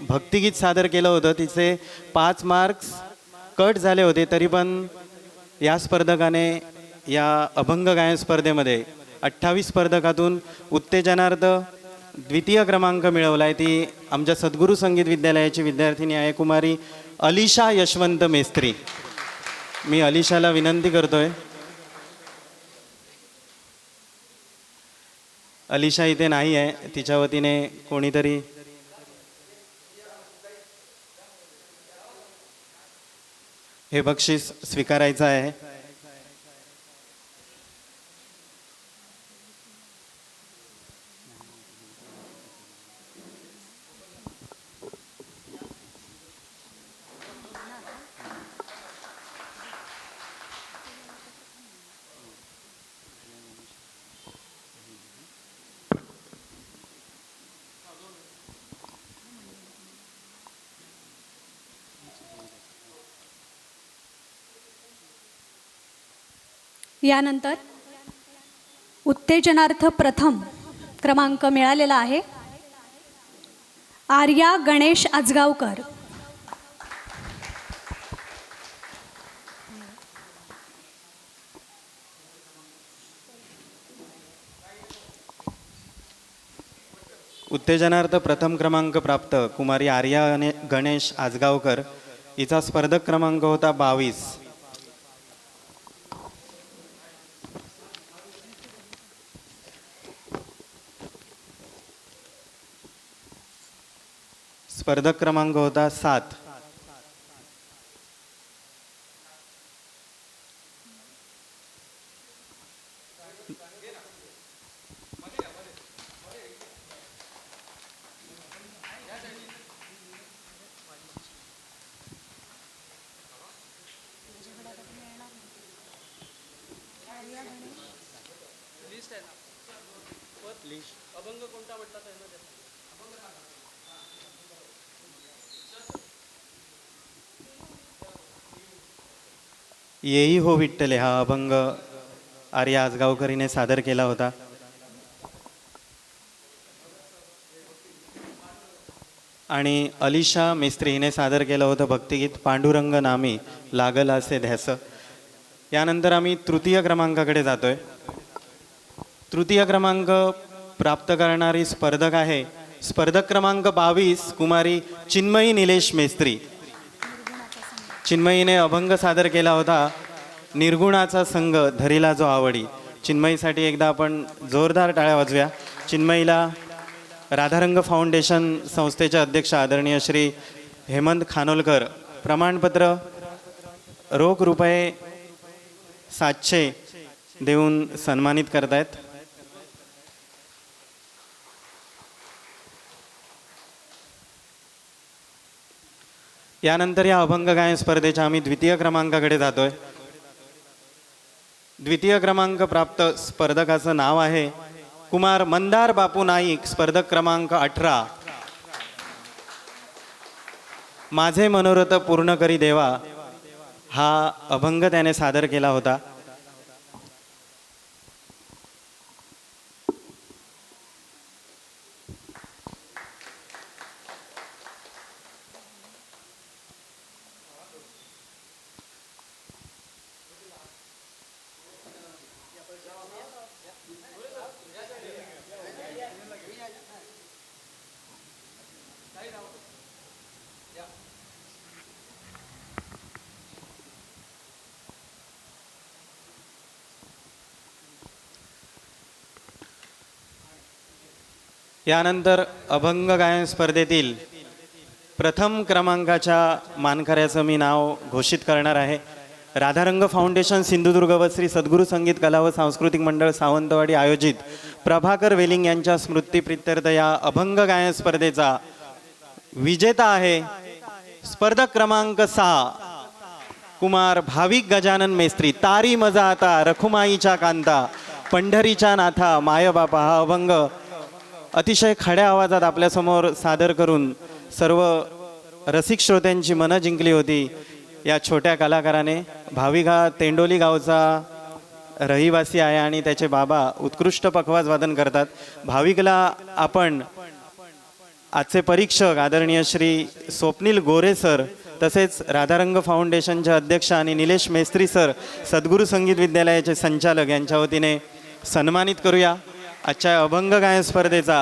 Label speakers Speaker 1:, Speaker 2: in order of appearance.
Speaker 1: भक्तिगीत सादर केलं होतं. तिचे पाच मार्क्स कट झाले होते. तरी पण या स्पर्धकाने या अभंग गायन स्पर्धेमध्ये अठ्ठावीस स्पर्धकातून उत्तेजनार्थ द्वितीय क्रमांक मिळवला आहे ती आमच्या सद्गुरू संगीत विद्यालयाची विद्यार्थिनी आहे कुमारी अलिशा यशवंत मेस्त्री. मी अलिशाला विनंती करतोय. अलिशा इथे नाही आहे. तिच्या वतीने कोणीतरी हे बक्षीस स्वीकारायचं आहे.
Speaker 2: यानंतर उत्तेजनार्थ प्रथम क्रमांक मिळालेला आहे. आर्या गणेश आजगावकर.
Speaker 1: उत्तेजनार्थ प्रथम क्रमांक प्राप्त कुमारी आर्या गणेश आजगावकर. हिचा स्पर्धक क्रमांक होता बावीस. स्पर्धक क्रमांक होता सात. अभंग कोणता म्हटला येई हो विठ्ठले हा अभंग आर्य आजगावकरीने सादर केला होता. आणि अलिशा मिस्त्री हिने सादर केलं होतं भक्तिगीत पांडुरंग नामी लागल असे ध्यास. यानंतर आम्ही तृतीय क्रमांकाकडे जातोय. तृतीय क्रमांक प्राप्त करणारी स्पर्धक आहे. स्पर्धक क्रमांक बावीस कुमारी चिन्मयी निलेश मेस्त्री. चिन्मयीने अभंग सादर केला होता. निर्गुणाचा संघ धरीला जो आवडी. चिन्मयीसाठी एकदा आपण जोरदार टाळ्या वाजव्या. चिन्मयीला राधारंग फाउंडेशन संस्थेचे अध्यक्ष आदरणीय श्री हेमंत खानोलकर. प्रमाणपत्र रोख रुपये सातशे देऊन सन्मानित करतायत. यानंतर या अभंग गायन स्पर्धेच्या आम्ही द्वितीय क्रमांकाकडे जातोय. द्वितीय क्रमांक प्राप्त स्पर्धकाचं नाव आहे कुमार मंदार बापू नाईक स्पर्धक क्रमांक अठरा. माझे मनोरथ पूर्ण करी देवा हा अभंग त्याने सादर केला होता. यानंतर अभंग गायन स्पर्धेतील प्रथम क्रमांकाच्या मानकऱ्याचं मी नाव घोषित करणार आहे. राधारंग फाउंडेशन सिंधुदुर्ग व श्री सद्गुरू संगीत कला व सांस्कृतिक मंडळ सावंतवाडी आयोजित प्रभाकर वेलिंग यांच्या स्मृतीप्रित्यर्थ या अभंग गायन स्पर्धेचा विजेता आहे स्पर्धक क्रमांक सहा कुमार भाविक गजानन मेस्त्री तारी मजा आता रखुमाईच्या कांता पंढरीच्या नाथा मायबापा हा अभंग अतिशय खड्या आवाजात आपल्यासमोर सादर करून सर्व रसिक श्रोत्यांची मनं जिंकली होती या छोट्या कलाकाराने. भाविक हा तेंडोली गावचा रहिवासी आहे आणि त्याचे बाबा उत्कृष्ट पखवाज वादन करतात. भाविकला आपण आजचे परीक्षक आदरणीय श्री स्वप्नील गोरे सर तसेच राधारंग फाउंडेशनचे अध्यक्ष आणि निलेश मेस्त्री सर सद्गुरू संगीत विद्यालयाचे संचालक यांच्या वतीने सन्मानित करूया. आजच्या अभंग गायन स्पर्धेचा